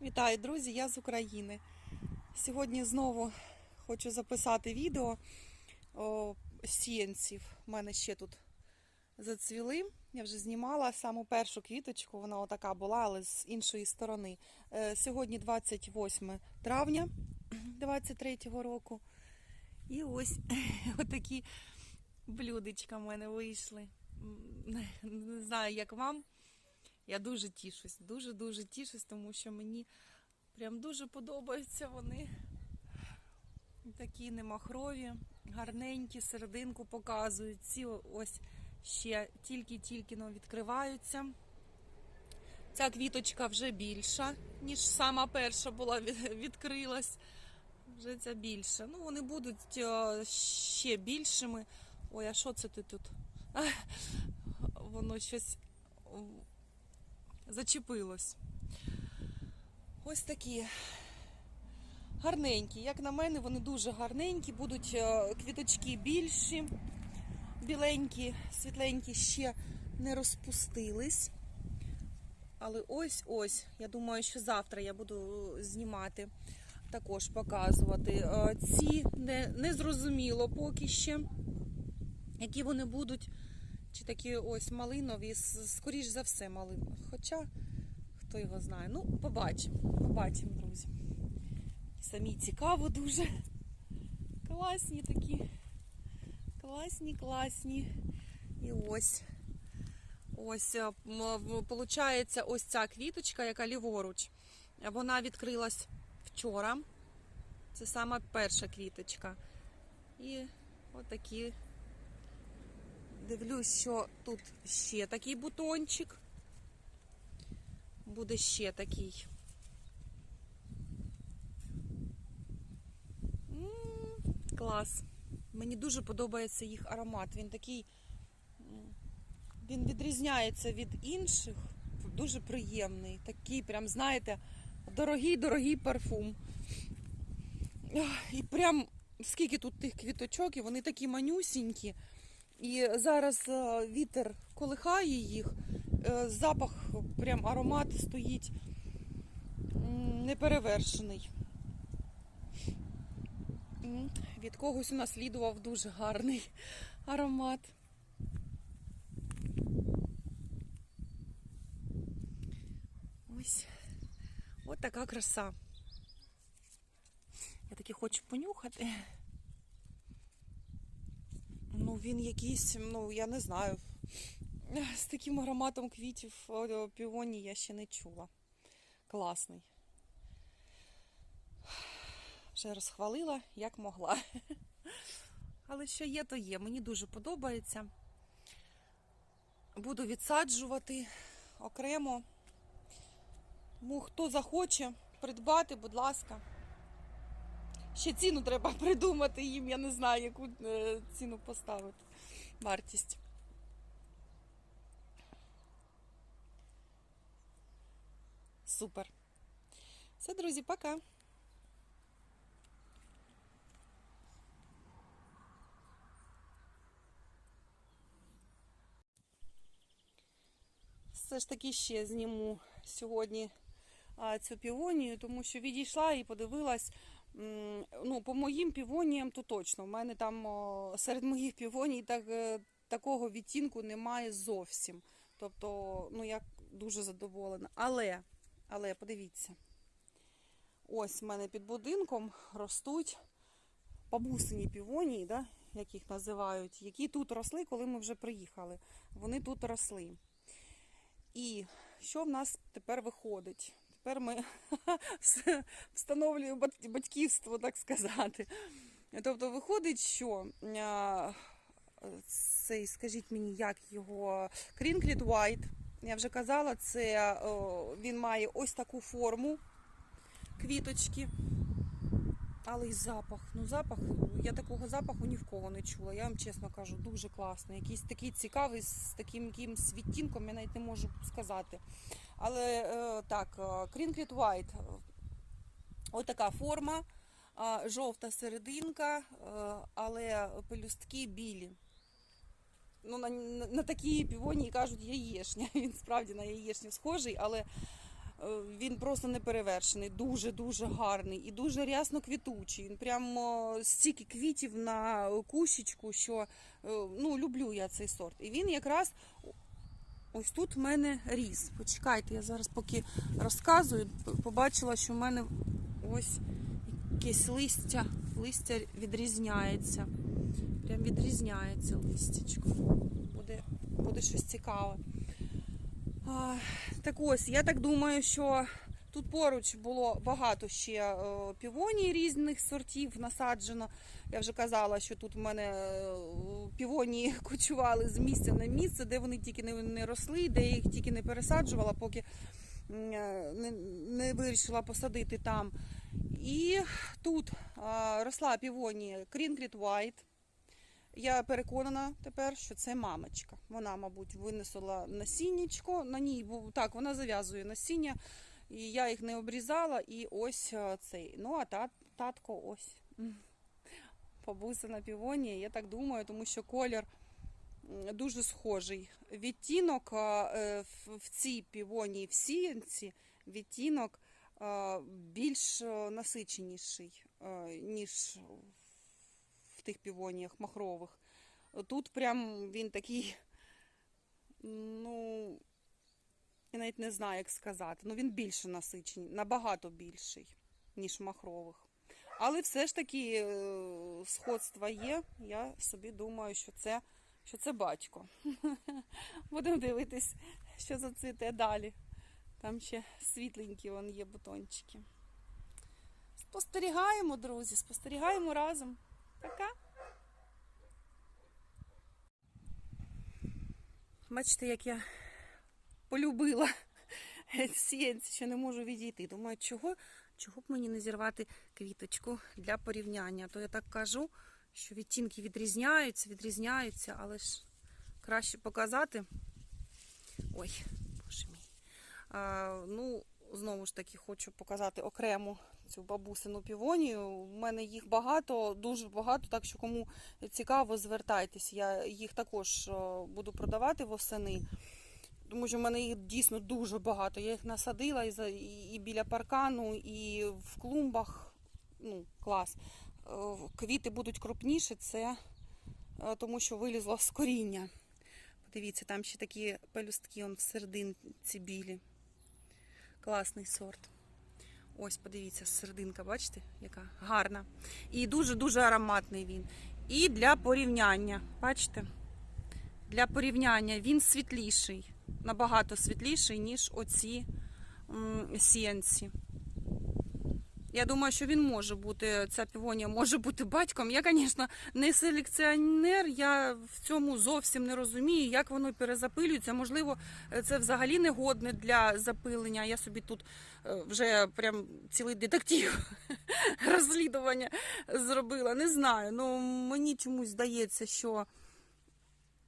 Вітаю, друзі! Я з України. Сьогодні знову хочу записати відео сіянців. У мене ще тут зацвіли. Я вже знімала саму першу квіточку, вона отака була, але з іншої сторони. Е, Сьогодні 28 травня 23 року. І ось отакі блюдечка в мене вийшли. Не знаю, як вам. Я дуже тішусь, дуже-дуже тішусь, тому що мені прям дуже подобаються вони. Такі немахрові, гарненькі, серединку показують. Ці ось ще тільки-тільки відкриваються. Ця квіточка вже більша, ніж сама перша була відкрилась. Вже ця більша. Ну, вони будуть е, ще більшими. Ой, а що це ти тут? Воно щось зачепилось. Ось такі гарненькі. Як на мене, вони дуже гарненькі, будуть е, квіточки більші, біленькі, світленькі ще не розпустились. Але ось ось, я думаю, що завтра я буду знімати, також показувати. Е, Ці не, не зрозуміло поки ще, які вони будуть. Чи такі ось малинові, скоріш за все, малинові. Хоча, хто його знає. Ну, побачимо, побачимо, друзі. Самі цікаво дуже. Класні такі. Класні, класні. І ось. Ось, е, получається, ось ця квіточка, яка ліворуч. Вона відкрилась вчора. Це сама перша квіточка. І отакі Дивлюсь, що тут ще такий бутончик. Буде ще такий. М, Клас. Мені дуже подобається їх аромат. Він такий, він відрізняється від інших. Дуже приємний. Такий, прям, знаєте, дорогий-дорогий парфум. І прям скільки тут тих квіточок, і вони такі манюсінькі. І зараз е, вітер колихає їх, е, запах, прям аромат стоїть неперевершений. Від когось унаслідував дуже гарний аромат. Ось, от така краса. Я таки хочу понюхати. Ну, він якийсь, ну, я не знаю. З таким ароматом квітів піоні я ще не чула. Класний. Вже розхвалила, як могла. Але що є, то є. Мені дуже подобається. Буду відсаджувати окремо. Тому хто захоче придбати, будь ласка. Ще ціну треба придумати їм, я не знаю, яку е, ціну поставити. Вартість. Супер. Все, друзі, пока. Все ж таки ще зніму сьогодні цю півонію, тому що відійшла і подивилась. Ну, по моїм півоніям, то точно. У мене там серед моїх півоній так, е, такого відтінку немає зовсім. Тобто, ну я дуже задоволена. Але, але подивіться, ось в мене під будинком ростуть бабусині півонії, да, як їх називають, які тут росли, коли ми вже приїхали. Вони тут росли. І що в нас тепер виходить? Тепер ми встановлюємо батьківство, так сказати. Тобто виходить, що цей, скажіть мені, як його Крінкліт White, я вже казала, це він має ось таку форму квіточки. Але й запах. Ну, запах, я такого запаху ні в кого не чула. Я вам чесно кажу, дуже класний. Якийсь такий цікавий, з таким якимсь відтінком, я навіть не можу сказати. Але е, так, Крінкліт White, е, отака форма, жовта серединка, е, але пелюстки білі. Ну, на, на, на такі півонії кажуть яєшня. Він справді на яєшню схожий, але він просто неперевершений, дуже-дуже гарний і дуже рясно квітучий. Він прямо стільки квітів на кущечку, що е, ну, люблю я цей сорт. І він якраз ось тут в мене ріс. Почекайте, я зараз поки розказую, побачила, що в мене ось якесь листя, листя відрізняється. Прям відрізняється листячко. Буде, буде щось цікаве. Так ось, я так думаю, що тут поруч було багато ще е, півоній різних сортів насаджено. Я вже казала, що тут в мене е, півонії кочували з місця на місце, де вони тільки не, росли, де їх тільки не пересаджувала, поки е, не, вирішила посадити там. І тут росла півонія Crinklet White. Я переконана тепер, що це мамочка. Вона, мабуть, винесла насіннячко. На ній був так, вона зав'язує насіння, і я їх не обрізала. І ось е, цей. Ну, а тат, татко ось. М. Бабусина півонія, я так думаю, тому що колір дуже схожий. Відтінок е, в- в цій півонії, в сіянці, відтінок більш е, насиченіший, е, ніж в тих півоніях махрових. Тут прям він такий, ну, я навіть не знаю, як сказати. Ну, він більше насичений, набагато більший, ніж махрових. Але все ж таки е, сходства є. Я собі думаю, що це, що це батько. Будемо дивитись, що зацвіте далі. Там ще світленькі вон є бутончики. Спостерігаємо, друзі, спостерігаємо разом. Пока. Бачите, як я полюбила сіянці, що не можу відійти. Думаю, чого, чого б мені не зірвати квіточку для порівняння. То я так кажу, що відтінки відрізняються, відрізняються, але ж краще показати. Ой, боже мій. А, ну, знову ж таки, хочу показати окремо цю бабусину півонію. У мене їх багато, дуже багато, так що кому цікаво, звертайтесь. Я їх також буду продавати восени. Тому що в мене їх дійсно дуже багато. Я їх насадила і, і, біля паркану, і в клумбах. Ну, клас. Е, Квіти будуть крупніші, це е, тому що вилізло з коріння. Подивіться, там ще такі пелюстки он всерединці білі. Класний сорт. Ось, подивіться, серединка, бачите, яка гарна. І дуже-дуже ароматний він. І для порівняння, бачите? Для порівняння він світліший, набагато світліший, ніж оці сіянці. Я думаю, що він може бути, ця півонія може бути батьком. Я, звісно, не селекціонер, я в цьому зовсім не розумію, як воно перезапилюється. Можливо, це взагалі не годне для запилення. Я собі тут е, вже прям цілий детектив розслідування зробила. Не знаю. Ну мені чомусь здається, що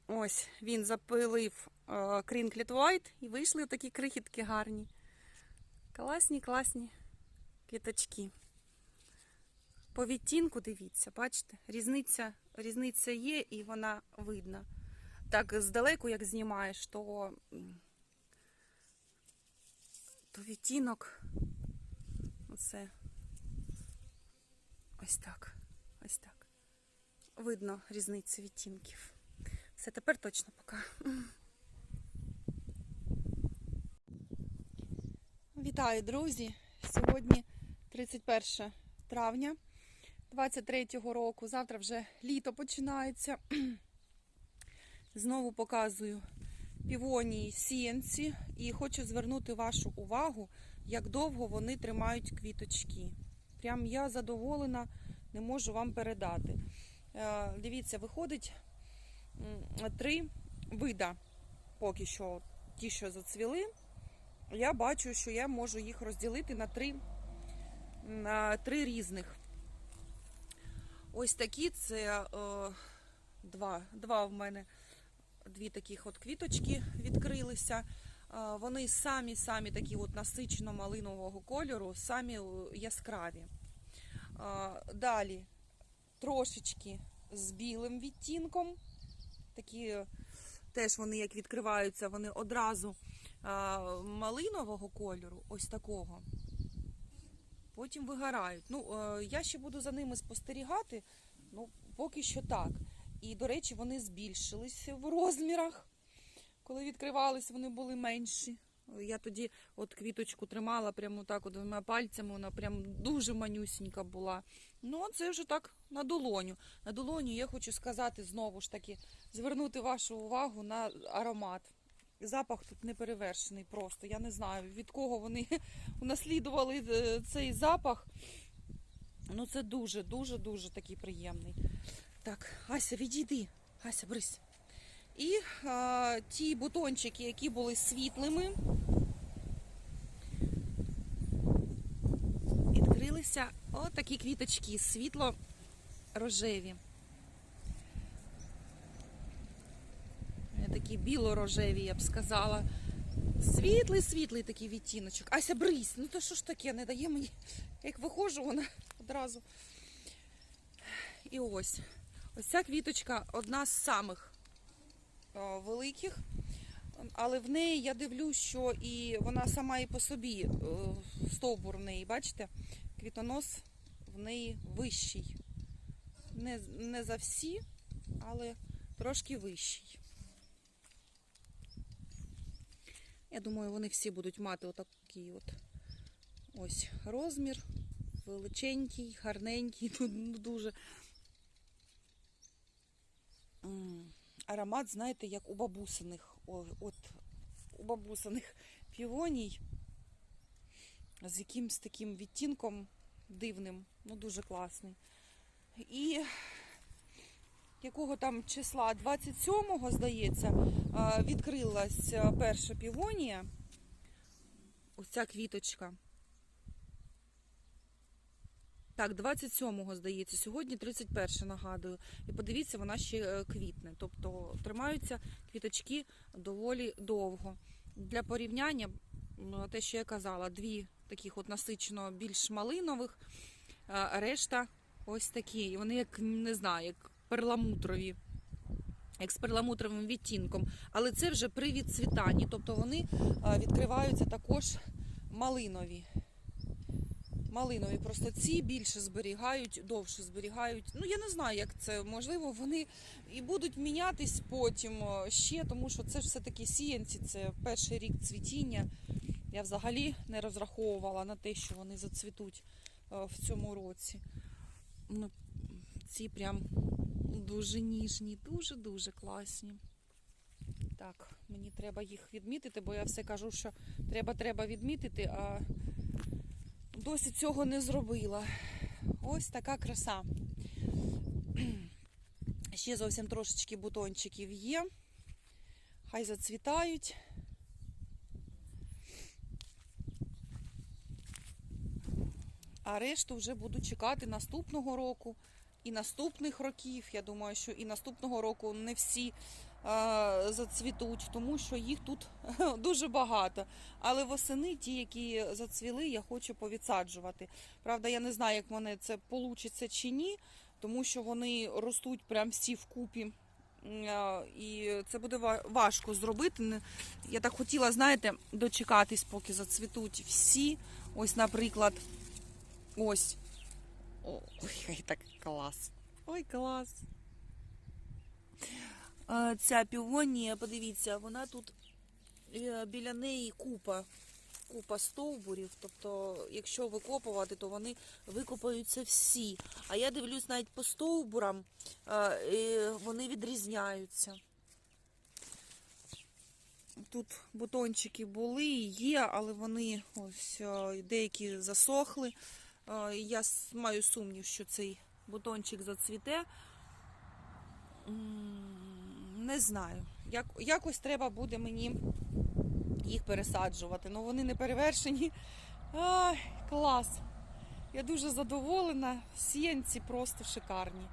ось він запилив Крінкліт White і вийшли такі крихітки гарні. Класні, класні квіточки. По відтінку дивіться, бачите, різниця, різниця є і вона видна. Так, здалеку, як знімаєш, то, то відтінок оце ось так. Ось так. Видно різницю відтінків. Все, тепер точно пока. Вітаю, друзі! Сьогодні 31 травня 23-го року. Завтра вже літо починається. Знову показую півонії сіянці і хочу звернути вашу увагу, як довго вони тримають квіточки. Прям я задоволена, не можу вам передати. Е, Дивіться, виходить три вида поки що ті, що зацвіли. Я бачу, що я можу їх розділити на три, три різних. Ось такі це е, два, два в мене дві таких от квіточки відкрилися. Е, вони самі-самі такі от насичено малинового кольору, самі е, яскраві. Е, далі трошечки з білим відтінком. Такі е, теж вони як відкриваються, вони одразу а, малинового кольору, ось такого. Потім вигорають. Ну, е, я ще буду за ними спостерігати. Ну, поки що так. І, до речі, вони збільшились в розмірах. Коли відкривались, вони були менші. Я тоді от квіточку тримала прямо так двома пальцями, вона прям дуже манюсінька була. Ну, це вже так на долоню. На долоню я хочу сказати знову ж таки, звернути вашу увагу на аромат. Запах тут не перевершений просто. Я не знаю, від кого вони унаслідували е, цей запах. Ну, це дуже, дуже, дуже такий приємний. Так, Ася, відійди. Ася, брись. І а, ті бутончики, які були світлими, відкрилися отакі квіточки, світло-рожеві. Е, Такі біло-рожеві, я б сказала. Світлий, світлий такий відтіночок. Ася, брись, ну то що ж таке, не дає мені. Як виходжу, вона одразу. І ось. Ось ця квіточка одна з самих о, великих. Але в неї я дивлюсь, що і вона сама і по собі е, стовбур в неї, бачите? Квітонос в неї вищий. Не, не за всі, але трошки вищий. Я думаю, вони всі будуть мати отакий от ось розмір. Величенький, гарненький, ну, дуже. Аромат, знаєте, як у бабусиних. От у бабусиних півоній з якимсь таким відтінком дивним, ну дуже класний. І якого там числа 27-го, здається, відкрилась перша півонія. Ось ця квіточка. Так, 27-го, здається, сьогодні 31 нагадую. І подивіться, вона ще е, квітне. Тобто тримаються квіточки доволі довго. Для порівняння, те, що я казала, дві таких от насичено більш малинових, решта ось такі. І Вони як не знаю, як перламутрові. Як з перламутровим відтінком, але це вже при відцвітанні, тобто вони відкриваються також малинові. Малинові, просто ці більше зберігають, довше зберігають. Ну я не знаю, як це можливо. Вони і будуть мінятись потім ще, тому що це ж все таки сіянці, це перший рік цвітіння. Я взагалі не розраховувала на те, що вони зацвітуть е, в цьому році. Ну, ці прям дуже ніжні, дуже-дуже класні. Так, мені треба їх відмітити, бо я все кажу, що треба, треба відмітити, а досі цього не зробила. Ось така краса. Ще зовсім трошечки бутончиків є. Хай зацвітають. А решту вже буду чекати наступного року і наступних років. Я думаю, що і наступного року не всі а, зацвітуть, тому що їх тут дуже багато. Але восени, ті, які зацвіли, я хочу повідсаджувати. Правда, я не знаю, як мене це вийде чи ні, тому що вони ростуть прям всі вкупі. І це буде важко зробити. Я так хотіла, знаєте, дочекатись, поки зацвітуть всі. Ось, наприклад, ось. Ой, так клас. Ой, клас. Ця півонія, подивіться, вона тут е, біля неї купа. Купа стовбурів, тобто, якщо викопувати, то вони викопаються всі. А я дивлюсь навіть по стовбурам, вони відрізняються. Тут бутончики були, є, але вони ось е, деякі засохли. Е, Я маю сумнів, що цей бутончик зацвіте. Не знаю. Як, якось треба буде мені їх пересаджувати. Ну вони не перевершені. Ай, клас! Я дуже задоволена. Сіянці просто шикарні.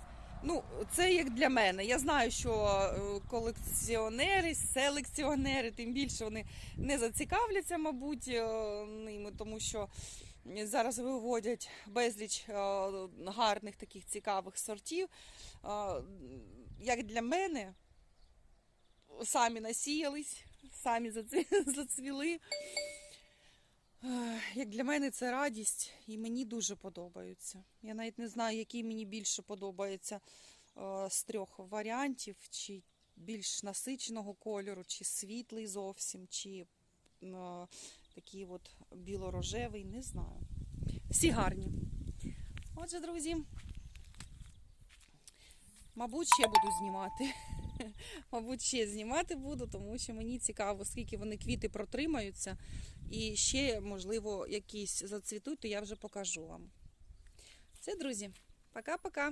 Ну, це як для мене. Я знаю, що е, колекціонери, селекціонери, тим більше вони не зацікавляться, мабуть, е, ними, тому що зараз виводять безліч е, гарних таких цікавих сортів. Е, Як для мене, самі насіялись, самі зацвіли. Як для мене це радість, і мені дуже подобаються. Я навіть не знаю, який мені більше подобається е, з трьох варіантів, чи більш насиченого кольору, чи світлий зовсім, чи е, такий от білорожевий, не знаю. Всі гарні. Отже, друзі, мабуть, ще буду знімати. Мабуть, ще знімати буду, тому що мені цікаво, скільки вони квіти протримаються. І ще, можливо, якісь зацвітуть, то я вже покажу вам. Все, друзі, пока-пока.